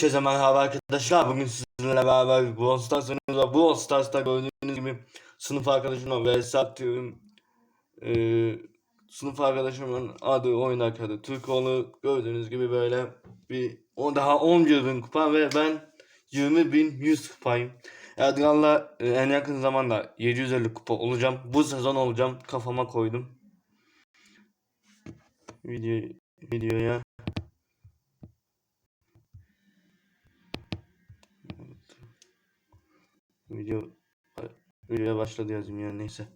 Herkese merhaba arkadaşlar. Bugün sizinle beraber Brawl Stars oynuyoruz. Brawl Stars'ta gördüğünüz gibi sınıf arkadaşımla vs atıyorum. Ee, sınıf arkadaşımın adı oynak adı Türkoğlu. Gördüğünüz gibi böyle bir o daha 11 bin kupa ve ben 20 bin 100 kupayım. Erdoğan'la e, en yakın zamanda 750 kupa olacağım. Bu sezon olacağım. Kafama koydum. Video videoya Video videoya başladı yazayım neyse.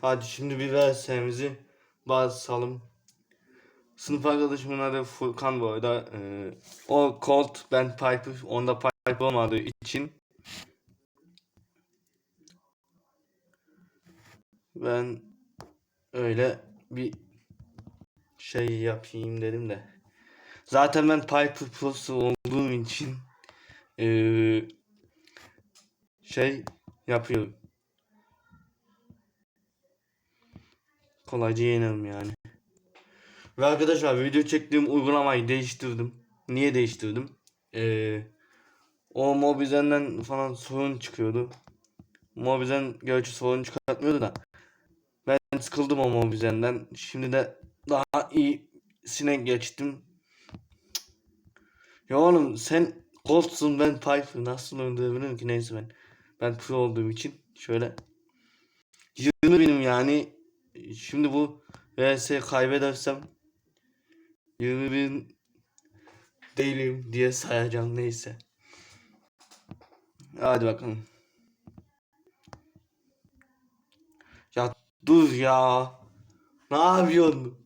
Hadi şimdi bir VS'mizi basalım. Sınıf arkadaşımın adı Furkan bu arada. Ee, o Colt, ben Piper. Onda Piper olmadığı için ben öyle bir şey yapayım dedim de. Zaten ben Piper Pro'su olduğum için eee, şey yapıyorum. Kolayca yenirim yani. Ve arkadaşlar video çektiğim uygulamayı değiştirdim. Niye değiştirdim? Eee o Mobizen'den falan sorun çıkıyordu. Mobizen gerçi sorun çıkartmıyordu da. Ben sıkıldım o Mobizen'den. Şimdi de daha iyisine geçtim. Ya oğlum sen Colt'sun ben Piper nasıl öldürebilirim ki neyse ben. Ben pro olduğum için şöyle 20 benim yani şimdi bu vs kaybedersem 20 bin değilim diye sayacağım neyse. Hadi bakalım. Ya dur ya. Ne yapıyorsun?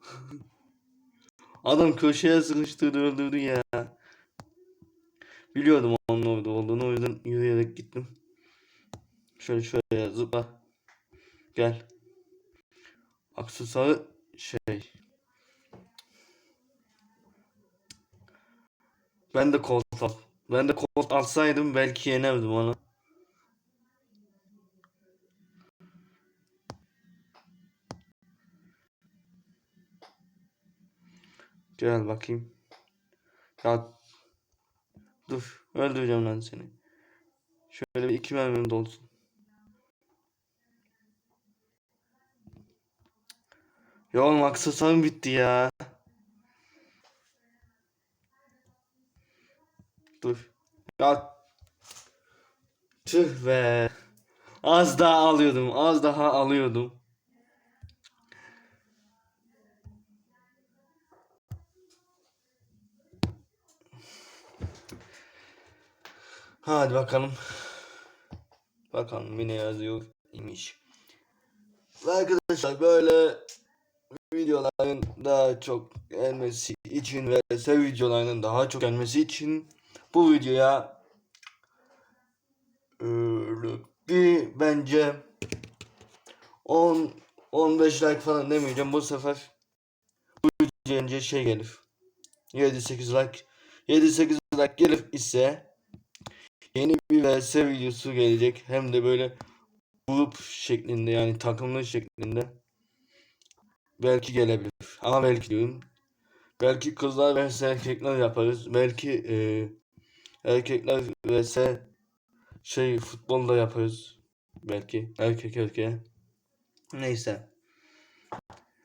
Adam köşeye sıkıştırdı öldürdü ya. Biliyordum onun orada olduğunu o yüzden yürüyerek gittim. Şöyle şöyle zıpla. Gel. Aksesuarı şey. Ben de kolt al. Ben de kolt alsaydım belki yenerdim onu. Gel bakayım. Ya dur öldüreceğim lan seni. Şöyle bir iki mermim dolsun. Ya oğlum aksesuarım bitti ya. Dur. Ya tüh be. Az daha alıyordum. Az daha alıyordum. Hadi bakalım. Bakalım yine yazıyor imiş. Arkadaşlar böyle videoların daha çok gelmesi için ve sev videolarının daha çok gelmesi için bu videoya öyle bir bence 10 15 like falan demeyeceğim bu sefer bu videoya önce şey gelir 7-8 like 7-8 like gelir ise vs videosu gelecek. Hem de böyle grup şeklinde yani takımlı şeklinde. Belki gelebilir. Ama belki diyorum. Belki kızlar vs erkekler yaparız. Belki e, erkekler vs şey futbolda yaparız. Belki erkek erkeğe. Neyse.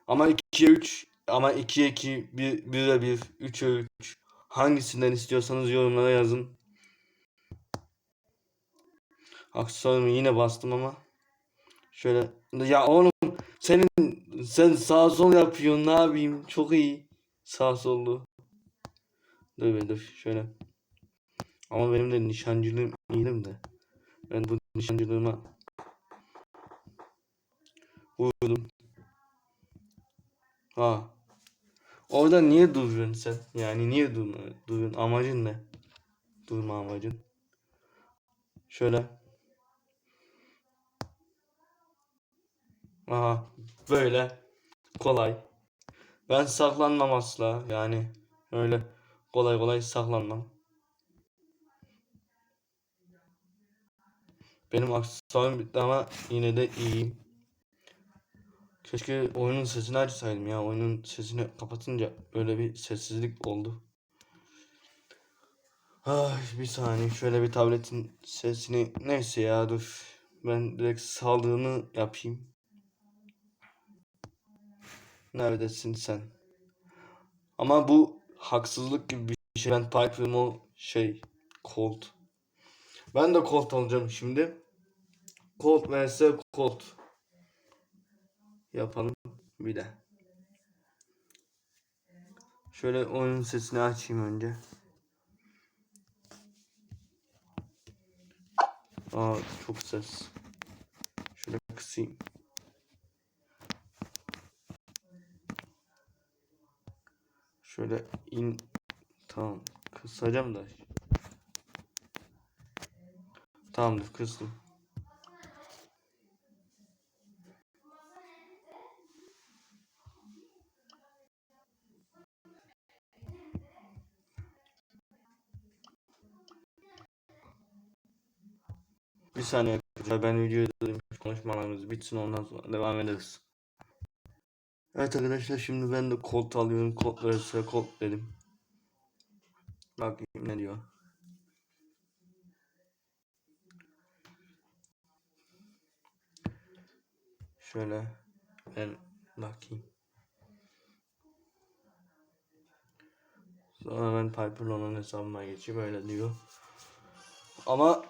Ama 2'ye 3 ama 2'ye 2 1 1'e 1 3'e 3 hangisinden istiyorsanız yorumlara yazın. Aksesuarımı yine bastım ama. Şöyle. Ya oğlum senin sen sağ sol yapıyorsun ne yapayım? Çok iyi. Sağ sollu. Dur be dur şöyle. Ama benim de nişancılığım iyiydim de. Ben bu nişancılığıma vurdum. Ha. Orada niye duruyorsun sen? Yani niye durma, duruyorsun? Amacın ne? Durma amacın. Şöyle. Aha böyle kolay. Ben saklanmam asla yani öyle kolay kolay saklanmam. Benim aksesuarım bitti ama yine de iyiyim. Keşke oyunun sesini açsaydım ya. Oyunun sesini kapatınca böyle bir sessizlik oldu. Ay bir saniye şöyle bir tabletin sesini neyse ya dur. Ben direkt saldığını yapayım. Neredesin sen? Ama bu haksızlık gibi bir şey. Ben Piper'ım o şey Colt. Ben de Colt alacağım şimdi. Colt vs Colt. Yapalım bir de. Şöyle oyunun sesini açayım önce. Aa çok ses. Şöyle kısayım. Şöyle in tamam kısacağım da. Tamamdır kıstım. Bir saniye ben videoyu durdurayım. Konuşmalarımız bitsin ondan sonra devam ederiz. Evet arkadaşlar şimdi ben de kod alıyorum. Kod verirse kod dedim. Bakayım ne diyor. Şöyle ben bakayım. Sonra ben Piper'la olan hesabıma geçeyim öyle diyor. Ama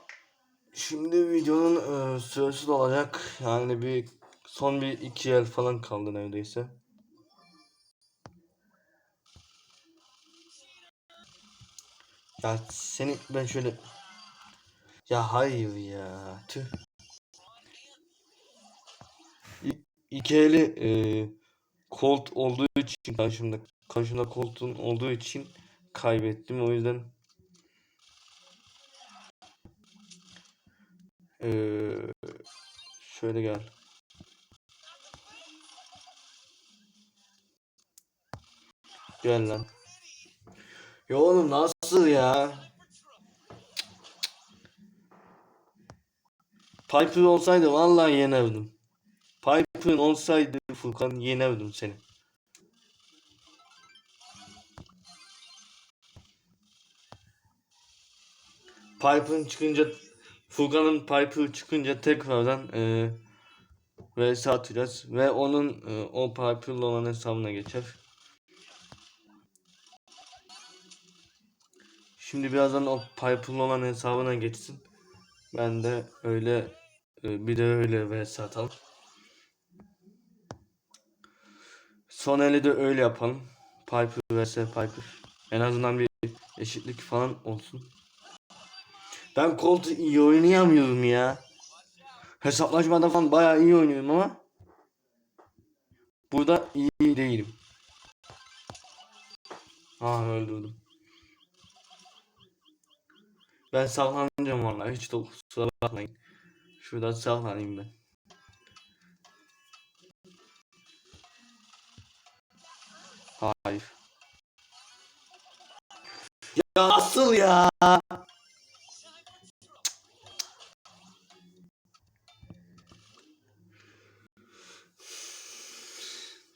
şimdi videonun e, süresi dolacak. Yani bir son bir iki el falan kaldı neredeyse. Ya seni ben şöyle ya hayır ya tüh. İ- İki eli e, Colt olduğu için karşımda karşımda Colt'un olduğu için kaybettim o yüzden Ee, şöyle gel. Gel lan. Ya oğlum nasıl ya? Piper olsaydı vallahi yenerdim. Piper olsaydı Furkan yenerdim seni. Piper'ın çıkınca Furkan'ın Piper çıkınca tekrardan e, vs atacağız ve onun e, o Piper'lı olan hesabına geçer. Şimdi birazdan o Piper'lı olan hesabına geçsin. Ben de öyle e, bir de öyle vs atalım. Son eli de öyle yapalım. Piper vs Piper. En azından bir eşitlik falan olsun. Ben Colt'u iyi oynayamıyorum ya. Hesaplaşmada falan bayağı iyi oynuyorum ama burada iyi değilim. Ah öldürdüm. Ben saklanacağım vallahi hiç de kusura bakmayın. Şurada saklanayım ben. Hayır. Ya nasıl ya?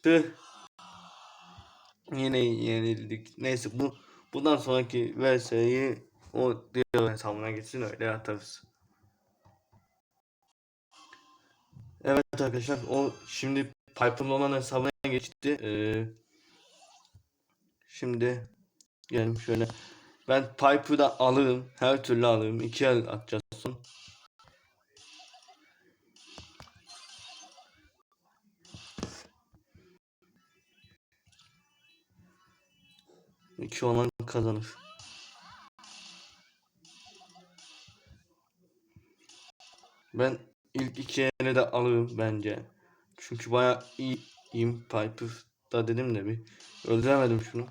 Tüh. Yine yenildik. Neyse bu bundan sonraki VS'yi o diğer hesabına gitsin öyle atarız. Evet arkadaşlar o şimdi Piper'ın olan hesabına geçti. Ee, şimdi gelin şöyle. Ben Piper'ı da alırım. Her türlü alırım. İki el atacağız son. İki olan kazanır. Ben ilk iki ele de alırım bence. Çünkü baya iyiyim Piper da dedim de bir öldüremedim şunu.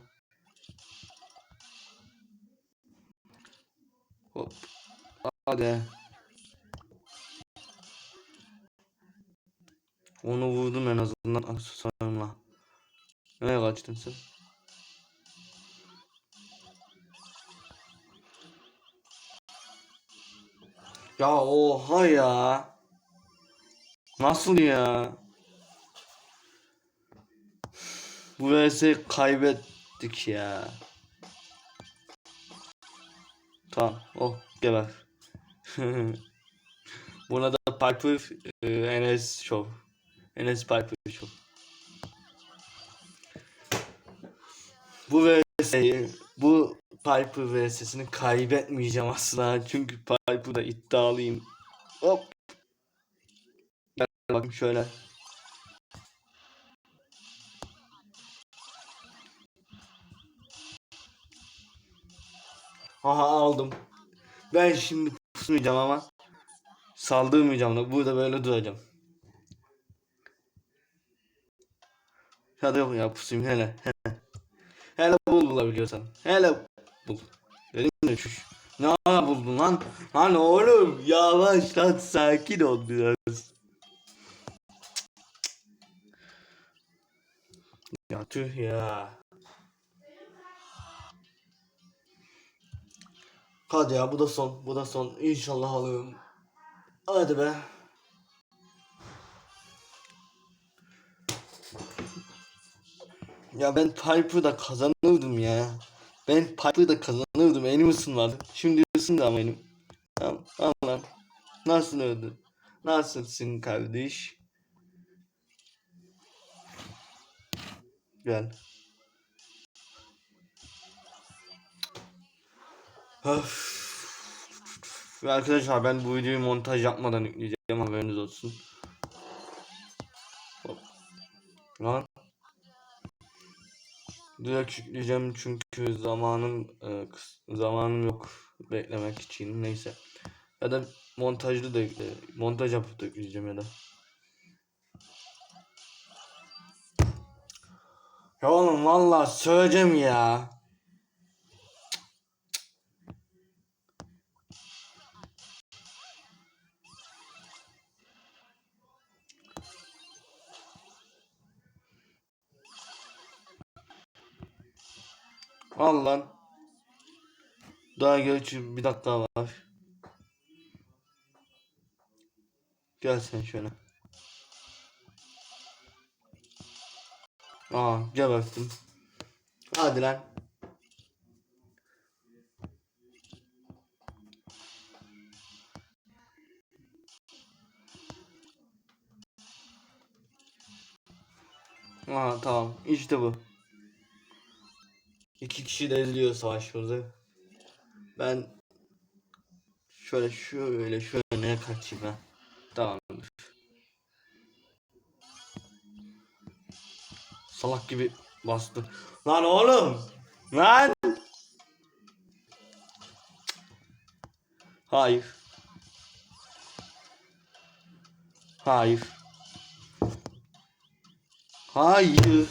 Hop. Hadi. Onu vurdum en azından aksesuarımla. Nereye kaçtın sen? Ya oha ya. Nasıl ya? Bu vs kaybettik ya. Tamam. Oh geber. Buna da Piper e, Enes Show. Enes Piper Show. Bu vs'yi bu Piper vs'sini kaybetmeyeceğim asla. Çünkü Piper'da iddialıyım. Hop. Gel bakayım şöyle. Aha aldım. Ben şimdi pusmayacağım ama saldırmayacağım da burada böyle duracağım. Hadi yok ya pusayım hele. Hele, hele bul bulabiliyorsan. Hele bul. Dedim de şu. Ne buldun lan? Lan oğlum yavaş lan sakin ol biraz. Ya tüh ya. Hadi ya bu da son. Bu da son. İnşallah alırım. Hadi be. Ya ben Piper'da kazanırdım ya. Ben Piper'da kazanırdım. Elim ısınmadı. Şimdi ısındı ama elim. Tamam, al lan. Nasıl öldü? Nasılsın kardeş? Gel. Ve Arkadaşlar ben bu videoyu montaj yapmadan yükleyeceğim haberiniz olsun. Hop. Lan. Direkt yükleyeceğim çünkü zamanım e, zamanım yok beklemek için neyse. Ya da montajlı da montaj yapıp da yükleyeceğim ya da. Ya oğlum valla söyleyeceğim ya. Al lan. Daha gerçi bir dakika var. Gel sen şöyle. Aa gebertim. Hadi lan. Aa tamam işte bu. İki kişi de izliyor savaşımızı. Ben şöyle şöyle şöyle kaçayım ha. Tamamdır. Salak gibi bastı. Lan oğlum. Lan. Hayır. Hayır. Hayır.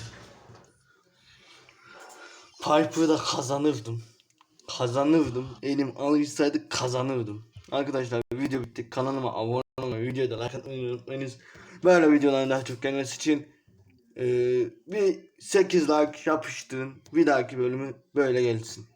Piper'da kazanırdım. Kazanırdım. Elim alışsaydı kazanırdım. Arkadaşlar video bitti. Kanalıma abone olmayı, videoya da like atmayı unutmayınız. Böyle videoların daha çok gelmesi için eee, bir 8 like yapıştırın. Bir dahaki bölümü böyle gelsin.